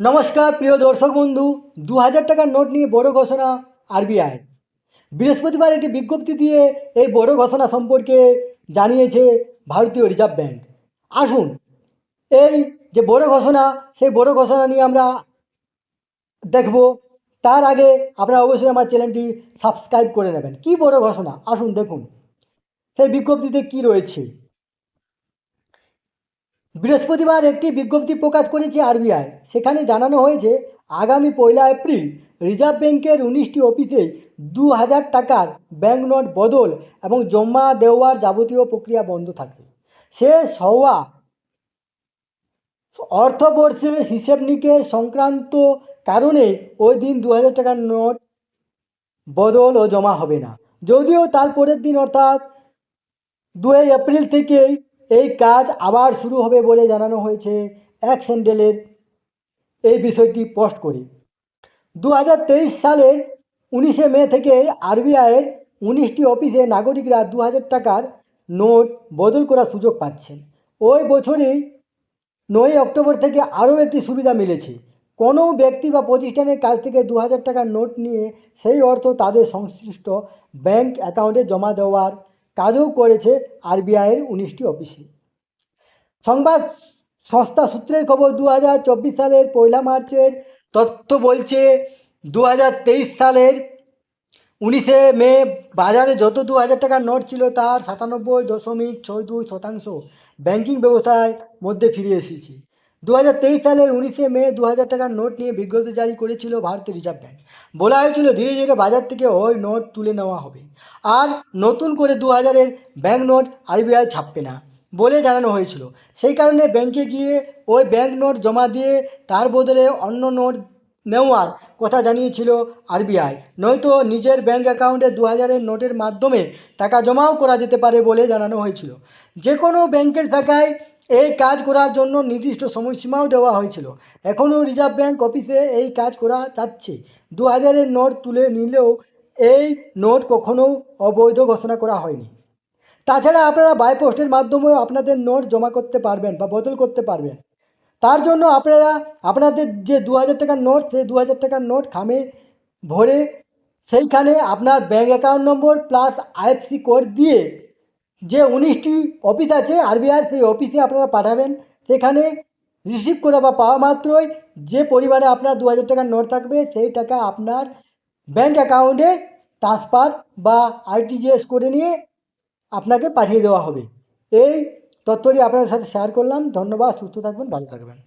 নমস্কার, প্রিয় দর্শক বন্ধু দু হাজার টাকার নোট নিয়ে বড় ঘোষণা আরবিআই। বৃহস্পতিবার একটি বিজ্ঞপ্তি দিয়ে এই বড় ঘোষণা সম্পর্কে জানিয়েছে ভারতীয় রিজার্ভ ব্যাংক। আসুন, এই যে বড় ঘোষণা, সেই বড় ঘোষণা নিয়ে আমরা দেখব। তার আগে আপনারা অবশ্যই আমার চ্যানেলটি সাবস্ক্রাইব করে নেবেন। কি বড় ঘোষণা? আসুন দেখুন। সেই বিজ্ঞপ্তিতে কি রয়েছে? বৃহস্পতিবার একটি বিজ্ঞপ্তি প্রকাশ করেছে আরবিআই। সেখানে জানানো হয়েছে, আগামী পয়লা এপ্রিল রিজার্ভ ব্যাংকের উনিশটি অফিসে দু হাজার টাকার ব্যাংক নোট বদল এবং জমা দেওয়ার যাবতীয় প্রক্রিয়া বন্ধ থাকবে শেষ হওয়া অর্থবর্ষের হিসেব নিকেশ সংক্রান্ত কারণে ওই দিন দু হাজার টাকার নোট বদল ও জমা হবে না। যদিও তার পরের দিন অর্থাৎ দুই এপ্রিল থেকেই এই কাজ আবার শুরু হবে বলে জানানো হয়েছে এক স্যান্ডেলের এই বিষয়টি পোস্ট করে। দু হাজার তেইশ সালের উনিশে মে থেকে আরবিআইয়ের উনিশটি অফিসে নাগরিকরা দু হাজার টাকার নোট বদল করার সুযোগ পাচ্ছেন। ওই বছরেই নয় অক্টোবর থেকে আরও একটি সুবিধা মিলেছে। কোনো ব্যক্তি বা প্রতিষ্ঠানের কাছ থেকে দু হাজার টাকার নোট নিয়ে সেই অর্থ তাদের সংশ্লিষ্ট ব্যাংক অ্যাকাউন্টে জমা দেওয়ার কাজও করেছে আরবিআইয়ের উনিশটি অফিসে। সংবাদ সংস্থা সূত্রের খবর দু হাজার চব্বিশ সালের পয়লা মার্চের তথ্য বলছে দু হাজার তেইশ সালের উনিশে মে বাজারে যত দু হাজার টাকার নোট ছিল তার সাতানব্বই দশমিক ছয় দুই শতাংশ ব্যাংকিং ব্যবস্থার মধ্যে ফিরে এসেছে। দু সালের উনিশে মে দু হাজার টাকার নোট নিয়ে বিজ্ঞপ্তি জারি করেছিল ভারতীয় রিজার্ভ ব্যাঙ্ক। বলা হয়েছিল ধীরে ধীরে বাজার থেকে ওই নোট তুলে নেওয়া হবে। আর নতুন করে দু হাজারের ব্যাঙ্ক নোট আরবিআই ছাপবে না বলে জানানো হয়েছিল। সেই কারণে ব্যাংকে গিয়ে ওই ব্যাংক নোট জমা দিয়ে তার বদলে অন্য নোট নেওয়ার কথা জানিয়েছিল আরবিআই। নয়তো নিজের ব্যাঙ্ক অ্যাকাউন্টে দু হাজারের নোটের মাধ্যমে টাকা জমাও করা যেতে পারে বলে জানানো হয়েছিল। যে কোনো ব্যাংকের শাখায় এই কাজ করার জন্য নির্দিষ্ট সময়সীমাও দেওয়া হয়েছিল। এখনও রিজার্ভ ব্যাঙ্ক অফিসে এই কাজ করা যাচ্ছে। দু হাজারের নোট তুলে নিলেও এই নোট কখনও অবৈধ ঘোষণা করা হয়নি। তাছাড়া আপনারা বাই পোস্টের মাধ্যমেও আপনাদের নোট জমা করতে পারবেন বা বদল করতে পারবেন। তার জন্য আপনারা, আপনাদের যে দু হাজার টাকার নোট, সেই দু হাজার টাকার নোট খামে ভরে সেইখানে আপনার bank account number plus IFSC code দিয়ে যে উনিশটি অফিস আছে আরবিআই সেই অফিসে আপনারা পাঠাবেন। সেখানে রিসিভ করে বা পাওয়া মাত্রই যে পরিমাণে আপনার দু হাজার টাকার নোট থাকবে, সেই টাকা আপনার ব্যাঙ্ক অ্যাকাউন্টে ট্রান্সফার বা আরটিজিএস করে নিয়ে আপনাকে পাঠিয়ে দেওয়া হবে। এই তথ্যটি আপনাদের সাথে শেয়ার করলাম। ধন্যবাদ, সুস্থ থাকবেন, ভালো থাকবেন।